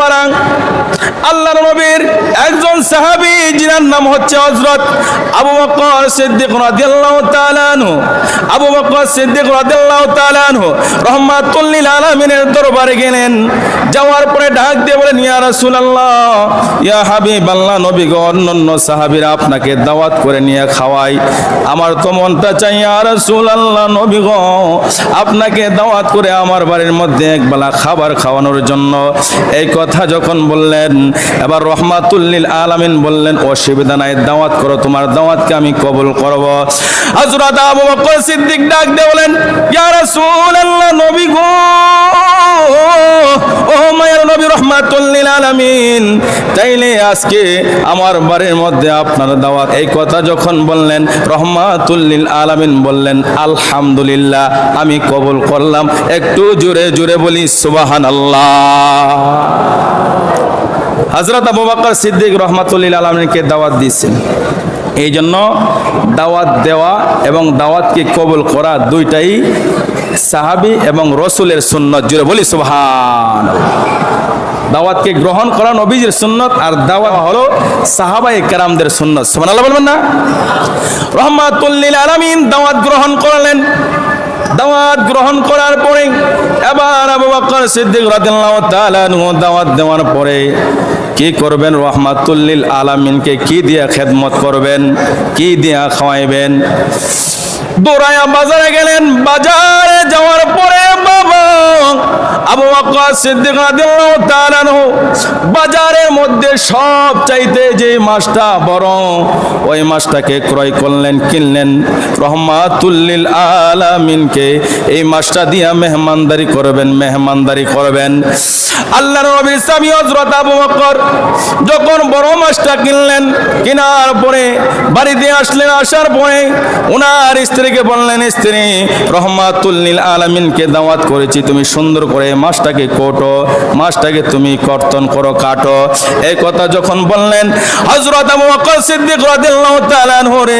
বাবারা আল্লাহ নবীর একজন সাহাবী, যিনার নাম হচ্ছে হযরত আবু বকর সিদ্দিক রাদিয়াল্লাহু তাআলা আনহু। আবু বকর সিদ্দিক রাদিয়াল্লাহু তাআলা আনহু লিল আলামিনের দরবারে গেলেন। যাওয়ার পরে ডাক দিয়ে বলেন, ইয়া রাসূলুল্লাহ, ইয়া হাবিবাল্লাহ নবী গো অন্যান্য সাহাবীরা আপনাকে দাওয়াত করে নিয়ে খাওয়াই। আমার তো মনটা চাই, ইয়া রাসূলুল্লাহ নবী গো আপনাকে দাওয়াত করে আমার বাড়ির মধ্যে একবেলা খাবার খাওয়ানোর জন্য। এই কথা যখন বললেন এবার রহমাতুল্লিল আলামিন বললেন, অসুবিধা নাই, দাওয়াত করো, তোমার দাওয়াতকে আমি কবুল করব। হযরত আবু বকর সিদ্দিক ডাক দিয়ে বলেন ইয়া রাসূলুল্লাহ, নবী গো, ও মায়ের নবী রহমাতুল্লিল আলামিন, তাইলে আজকে আমার বাড়ির মধ্যে আপনার দাওয়াত। এই কথা যখন বললেন রহমাতুল্লিল আলামিন বললেন, আলহামদুলিল্লাহ, আমি কবুল করলাম। একটু জোরে জোরে বলি সুবাহান আল্লাহ হজরত আবু বকর সিদ্দিক রহমাতুল্লিল আলমিনকে দাওয়াত দিয়েছেন। এই জন্য দাওয়াত দেওয়া এবং দাওয়াতকে কবুল করা দুইটাই সাহাবি এবং রসুলের সুন্নত। জুড়ে বলি সুবহান দাওয়াতকে গ্রহণ করা নবীজির সুন্নত আর দাওয়াত হলো সাহাবাই কেরামদের সুন্নত। সুবহানাল্লাহ বলবেন না? রহমাতুল্লিল আলামিন দাওয়াত গ্রহণ করলেন। দাওয়াত গ্রহণ করার পরে এবার আবু বকর সিদ্দিক রাদিয়াল্লাহু তাআলা দাওয়াত দেওয়ার পরে কি করবেন? রহমাতুল্লিল আলামিনকে কি দিয়া খেদমত করবেন? কি দিয়া খাওয়াইবেন? দৌড়ায়া বাজারে গেলেন। বাজারে যাওয়ার পরে বাবা আবু বকর সিদ্দিক বাজারের মধ্যে সব চাইতে যে মাছটা বড়, ওই মাছটাকে ক্রয় করলেন, কিনলেন। রহমাতুল্লিল আলামিনকে এই মাছটা দিয়া মেহমানদারি করবেন মেহমানদারি করবেন। আল্লাহর নবী সামি হযরত আবু বকর যখন বড় মাছটা কিনলেন, কেনার পরে, বাড়িতে আসলেন, আসার পরে ওনার স্ত্রীকে বললেন, স্ত্রী, রহমাতুল্লিল আলামিনকে দাওয়াত করেছি, তুমি সুন্দর করে মাছটাকে কোটো, মাছটাকে তুমি কর্তন করো, কাটো। এই কথা যখন বললেন, হযরত আবু সিদ্দিক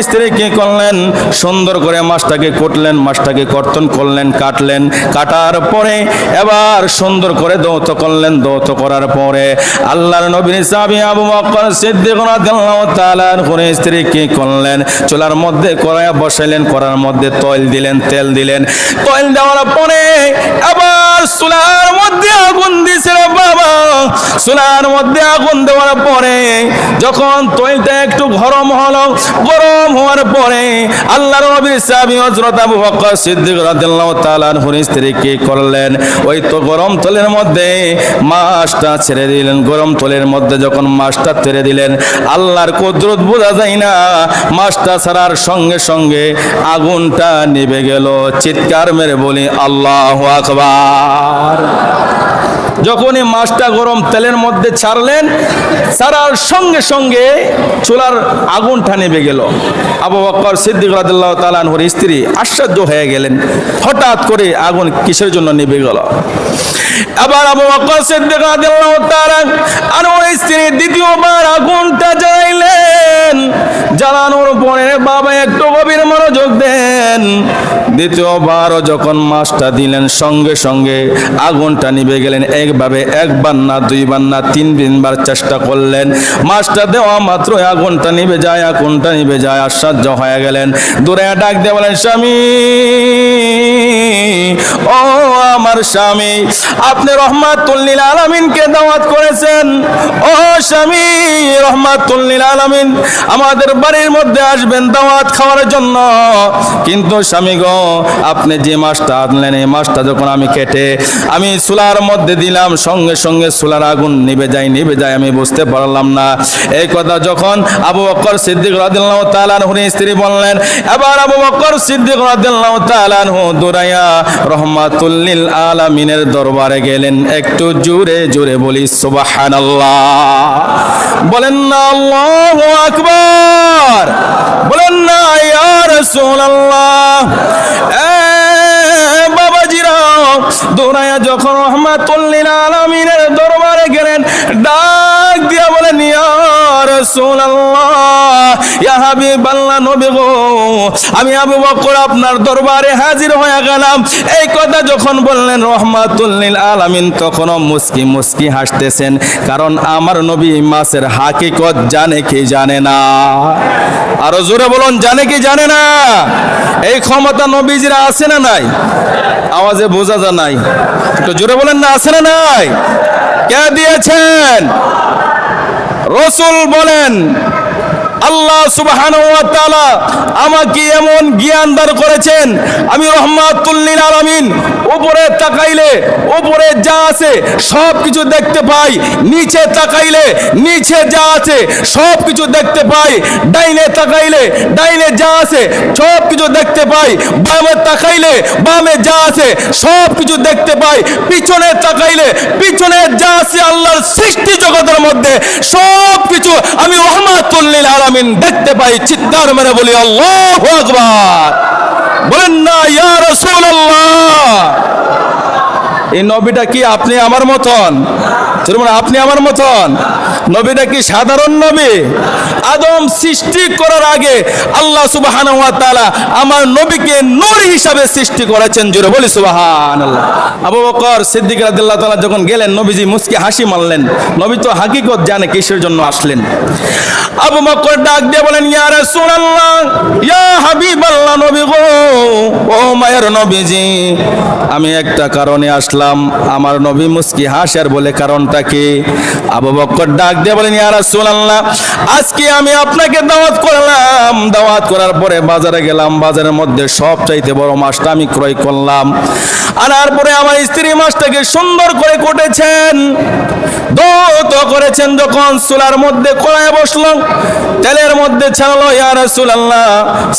স্ত্রী করলেন, সুন্দর করে মাছটাকে কুটলেন, মাছটাকে কর্তন করলেন, কাটলেন। কাটার পরে এবার সুন্দর করে দৌত করলেন, দৌত করার পরে আল্লাহর নবীর সাহাবী আবু সিদ্দিক রাদিয়াল্লাহু তাআলা আনহুর স্ত্রী কি করলেন। চুলার মধ্যে কড়াইয়া বসাইলেন, করার মধ্যে তৈল দিলেন, তেল দিলেন। তৈল দেওয়ার পরে আবার চুলার মধ্যে আগুন দিছিল বাবা। চুলার মধ্যে আগুন দেওয়ার পরে যখন তৈলটা একটু গরম হলো, গরম হওয়ার পরে আল্লাহর নবীর সাহাবী হযরত আবু বকর সিদ্দিক রাদিয়াল্লাহু তাআলা আনহুর স্ত্রী কি করলেন। ওই তো গরম তলের মধ্যে মাছটা ছেড়ে দিলেন। গরম তলের মধ্যে যখন মাছটা ছেড়ে দিলেন। আল্লাহর কুদরত বোঝা যায় না। মাছটা ছাড়ার সঙ্গে সঙ্গে আগুনটা নিভে গেল। চিৎকার মেরে বলি, আল্লাহ আকবার। যখনই মাছটা গরম তেলের মধ্যে ছাড়লেন, ছাড়ার সঙ্গে সঙ্গে চুলার আগুনটা নেমে গেল। আবু বকর সিদ্দিক রাদিয়াল্লাহু তাআলা আনহুর স্ত্রী আশ্চর্য হয়ে গেলেন। হঠাৎ করে আগুন কিসের জন্য নেমে গেল? আবার আবু বকর সিদ্দিক রাদিয়াল্লাহু তাআলা ওই স্ত্রী দ্বিতীয়বার আগুনটা জ্বালাইলেন দ্বিতীয়বারও যখন মাছটা দিলেন, সঙ্গে সঙ্গে আগুনটা নিভে গেলেন। একভাবে, একবার না, দুইবার না তিন তিনবার চেষ্টা করলেন। মাছটা দেওয়া মাত্র আগুনটা নিভে যায়, আগুনটা নিভে যায়, আশ্চর্য হয়ে গেলেন। দূরে ডাক দিয়ে বলেন, স্বামী, ও আমার স্বামী, আপনি রহমাতুল্লিল আলামিনকে দাওয়াত করেছেন। ও স্বামী, রহমাতুল্লিল আলামিন, আমাদের বাড়ির মধ্যে আসবেন দাওয়াত খাওয়ার জন্য। কিন্তু স্বামী গো আপনি যে মাছটা আনলেন, এই মাছটা যখন আমি কেটে আমি চুলার মধ্যে দিলাম, সঙ্গে সঙ্গে চুলার আগুন নিভে যায় নিভে যায়, আমি বুঝতে পারলাম না। এই কথা যখন আবু বকর সিদ্দিক রাদিয়াল্লাহু তাআলা আনহুর স্ত্রী বললেন, এবার আবু বকর সিদ্দিক রাদিয়াল্লাহু তাআলা আনহু দৌড়াইয়া রহমাতুল্লিল আলামিনের দরবারে গেলেন, একটু জোরে জোরে বলি, সুবহানাল্লাহ। বলেন না, আল্লাহু আকবার। বলেন না, ইয়া রাসূলুল্লাহ। বাবাজিরা দৌড়াইয়া যখন রহমাতুল্লিন আলমিনের দরবারে গেলেন ডাক দিয়া বলেন ইয়া রাসূলুল্লাহ। আমি আবু বকর আপনার দরবারে হাজির হয়ে গেলাম। এই কথা যখন বললেন রহমাতুল্লিল আলামিন, তখনও মুস্কি মুস্কি হাসতেছেন, কারণ আমার নবী মাসের হাকিকত জানে কি জানে না। আরও জোরে বলুন, জানে কি জানে না? এই ক্ষমতা নবীজিরা আছে না নাই? আওয়াজে বোঝা যা নাই। একটু জোরে বলেন না, আছে না নাই? কে দিয়েছেন? রসুল বলেন আল্লাহ সুবাহান আমাকে এমন জ্ঞান দান করেছেন আমি রহমাতুল্লিল আলামিন উপরে তাকাইলে, উপরে যা আছে সব কিছু দেখতে পাই। নিচে তাকাইলে, নিচে যা আছে সব কিছু দেখতে পাই। ডাইনে তাকাইলে, ডাইনে যা আছে সব কিছু দেখতে পাই। বামে তাকাইলে, বামে যা আছে সব কিছু দেখতে পাই। পিছনে তাকাইলে, পিছনে যা আছে আল্লাহর সৃষ্টি জগতের মধ্যে সব কিছু আমি রহমাতুল্লিল আলামিন দেখতে পাই। চিৎকার মেরে বলি, আল্লাহু আকবার। বলেন না ইয়া রাসূলুল্লাহ। এই নবীটা কি আপনি আমার মতন? আপনি আমার মতন? নবীটা কি সাধারণ নবী? আদম সৃষ্টি করার আগে আল্লাহ তাআলা আমার নবীকে নূর হিসাবে সৃষ্টি করেছেন, জোরে বলি সুবহানাল্লাহ। আবু বকর সিদ্দিক রাদিয়াল্লাহু তাআলা যখন গেলেন, নবীজি মুস্কি হাসি মারলেন। নবী তো হাকিকত জানে কিসের জন্য আসলেন। আবু বকর ডাক দিয়ে বলেন, ইয়া রাসূলুল্লাহ, ইয়া হাবিবাল্লাহ নবী গো, ও মায়ের নবীজি, আমি একটা কারণে আসলাম। আমার নবী মুসকি হাসার বলে কারণটা কি? আবু বকর ডাক দিয়ে বলেন, ইয়া রাসূলুল্লাহ, আজকে আমি আপনাকে দাওয়াত করলাম। দাওয়াত করার পরে বাজারে গেলাম, বাজারের মধ্যে সব চাইতে বড় মাছটা আমি ক্রয় করলাম। আনার পরে আমার স্ত্রী মাছটাকে সুন্দর করে কেটেছেন। দৌত করেছেন যখন চুলার মধ্যে কড়ায় বসলাম। তেলের মধ্যে ছাড়লো, ইয়া রাসূলুল্লাহ।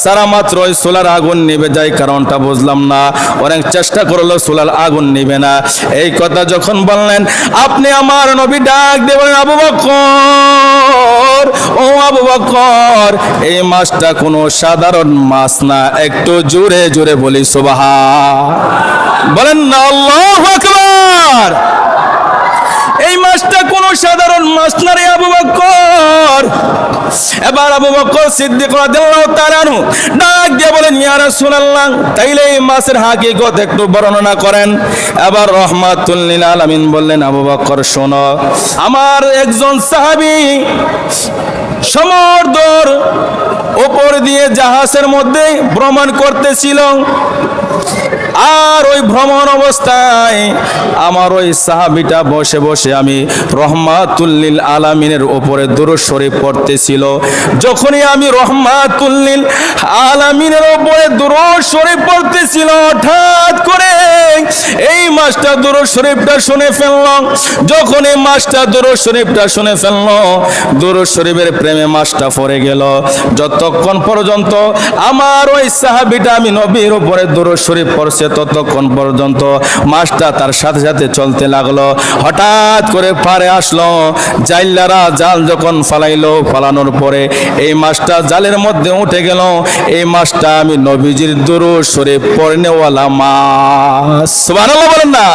সারা মাত্র ওই চুলার আগুন নিভে যায়, কারণটা বুঝলাম না। অনেক চেষ্টা করল চুলার আগুন নিবে না। এই কথা যখন বললেন, আপনি আমার নবী ডাক দেবেন আবু বকর, ও আবু বকর, এই মাছটা কোনো সাধারণ মাছ না। একটু জোরে জোরে বলি সুবাহা বলেন না, আল্লাহু আকবার। এই মাছটা কোন সাধারণ মাছ না রে আবু বকর। এবার আবু বকর সিদ্দিক রাদিয়াল্লাহু তাআলা আনহু ডাক দিয়ে বলেন, ইয়া রাসূলুল্লাহ, তাইলে এই মাছের হাকিকত একটু বর্ণনা করেন। এবার রহমাতুল লিল আলামিন বললেন, আবু বকর, শোনো, আমার একজন সাহাবী দিয়ে জাহাজের মধ্যে ভ্রমণ করতেছিল। আর ওই ভ্রমণ অবস্থায় আমার ওই সাহাবিটা বসে বসে আমি রহমাতুল্লিল আলামিনের ওপরে দুরুদ শরীফ পড়তেছিল। যখনই আমি রহমাতুল্লিল আলামিনের ওপরে দুরুদ শরীফ পড়তেছিল, হঠাৎ করে এই মাসটা দুরুদ শরীফটা শুনে ফেললাম যখন এই মাসটা দুরুদ শরীফটা শুনে ফেলল, দুরুদ শরীফের প্রেমে মাসটা পড়ে গেল। যতক্ষণ পর্যন্ত আমার ওই সাহাবিটা আমি নবীর উপরে দুরুদ শরীফ পড়ছে, ততক্ষণ পর্যন্ত মাসটা তার সাথে সাথে চলতে লাগল। হঠাৎ করে পারে আসলো, জাইল্লারা জাল যখন ফালাইলো, ফালানোর পরে এই মাসটা জালের মধ্যে উঠে গেল। এই মাসটা আমি নবীজির দুরুদ শরীফ পড়নেওয়ালা মাস সুবহানাল্লাহ বলেন না।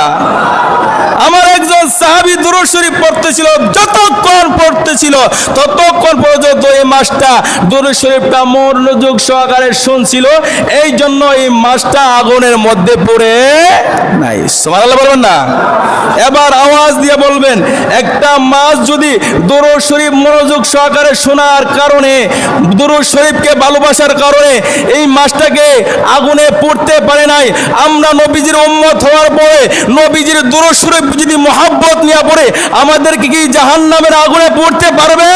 আমার একজন সাহাবি দুরুদ শরীফ পড়তেছিল, যতক্ষণ পড়তেছিল, ততক্ষণ পর্যন্ত এই মাসটা দুরুদ শরীফটা মনোযোগ সহকারে শুনছিল এই জন্য এই মাসটা আগুনের মধ্যে পড়ে নাই। সুবহানাল্লাহ বলবেন না? এবার আওয়াজ দিয়ে বলবেন একটা মাছ যদি দুরুদ শরীফ মনোযোগ সহকারে শোনার কারণে, দুরুদ শরীফকে ভালোবাসার কারণে এই মাছটাকে আগুনে পড়তে পারে নাই, আমরা নবীজির উম্মত হওয়ার পরে, নবীজির দুরুদ শরীফ যদি মহাব্বত নিয়ে পড়ে, আমাদেরকে কি জাহান্নামের আগুনে পড়তে পারবে?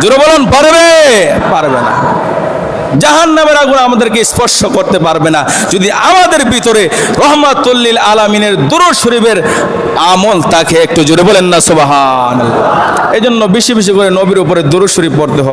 জোরে বলুন, পারবে? পারবে না। জাহান নামের আগুন আমাদেরকে স্পর্শ করতে পারবে না। যদি আমাদের ভিতরে রহমাতুল্লিল আলামিনের দুরুদ শরীফের আমল তাকে একটু জোরে বলেন না সোবাহান এই জন্য বেশি বেশি করে নবীর উপরে দুরুদ শরীফ পড়তে হবে।